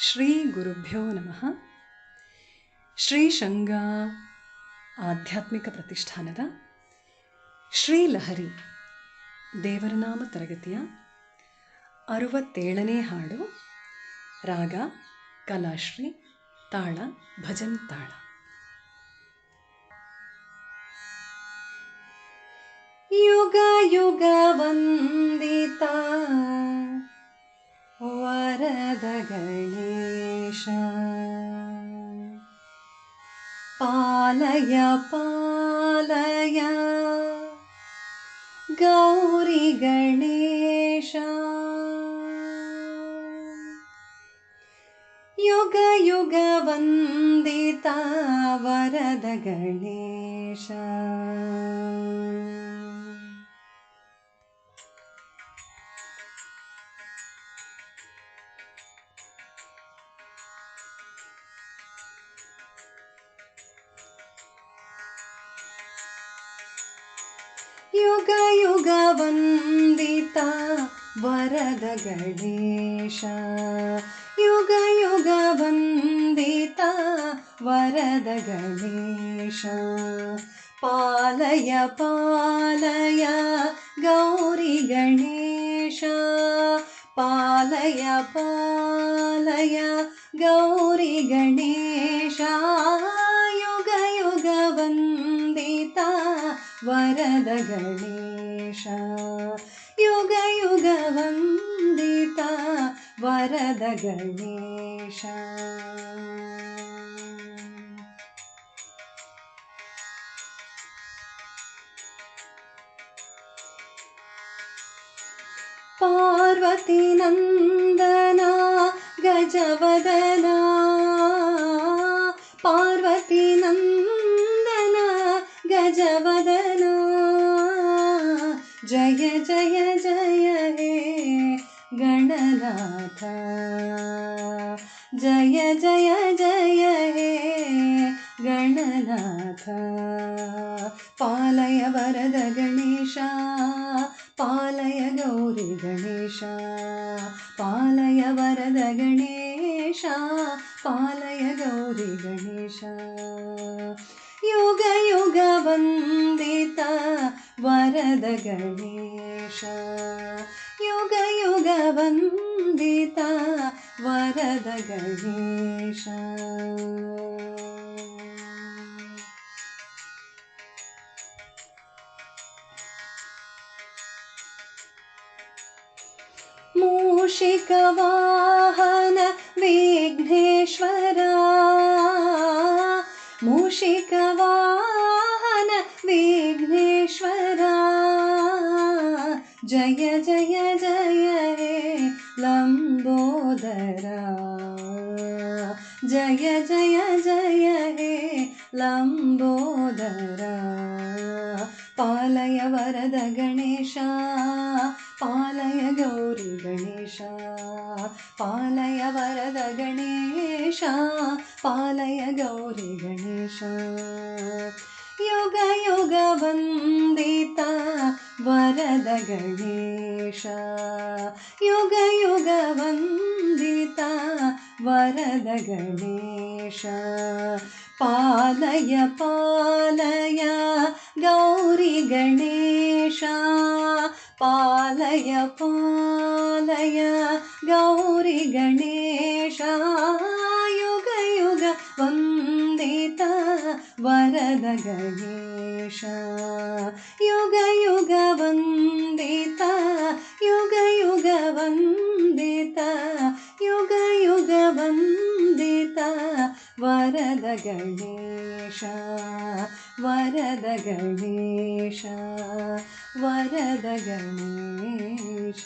ಶ್ರೀಗುರುಭ್ಯೋ ನಮಃ. ಶ್ರೀಶಂಗ ಆಧ್ಯಾತ್ಮಿಕ ಪ್ರತಿಷ್ಠಾನದ ಶ್ರೀಲಹರಿ ದೇವರನಾಮ ತರಗತಿಯ ಅರುವತ್ತೇಳನೇ ಹಾಡು, ರಾಗ, ಕಲಾಶ್ರೀ, ತಾಳ, ಭಜನ್ ತಾಳ. ಯುಗ ಯುಗ ವಂದಿತ ವರದ पालय पालय। गौरि गणेश। युगयुगवन्दिता वरद गणेश। युगयुगवन्दिता बिता वरद गणेश युगयुग वरद गणेश पालय पालया गौरी गणेश पालय पालय गौरी गणेशा वरदगणेश। युगयुगवन्दिता वरदगणेश। पार्वती नन्दना गजवदना। पार्वतीनन्दना गजवदना। जय जय जय हे गणनाथ। जय जय जय हे गणनाथ। पालय वरद गणेश पालय गौरी गणेश पालय वरद गणेश पालय गौरी गणेश। युग युग वन्दिता वरदगणेशा। युगयुगवन्दिता वरद गणेश मूषिकवाहन विघ्नेश्वरा। मूषिकवा जय जय जय हे लम्बोदर। जय जय जय हे लम्बोदर। पालय वरद गणेश पालय गौरी गणेश पालय वरद गणेश पालय गौरी गणेश। वन्दित वरद गणेश युग युग वन्दित वरद गणेश पालय पालय गौरी गणेश। पालय पालय गौरी गणेश। युग युग वन्दित वरद गणेश युग युग वन्दित। युग युग वन्दित। युग युग वन्दित। वरद गणेश। वरद गणेश। वरद गणेश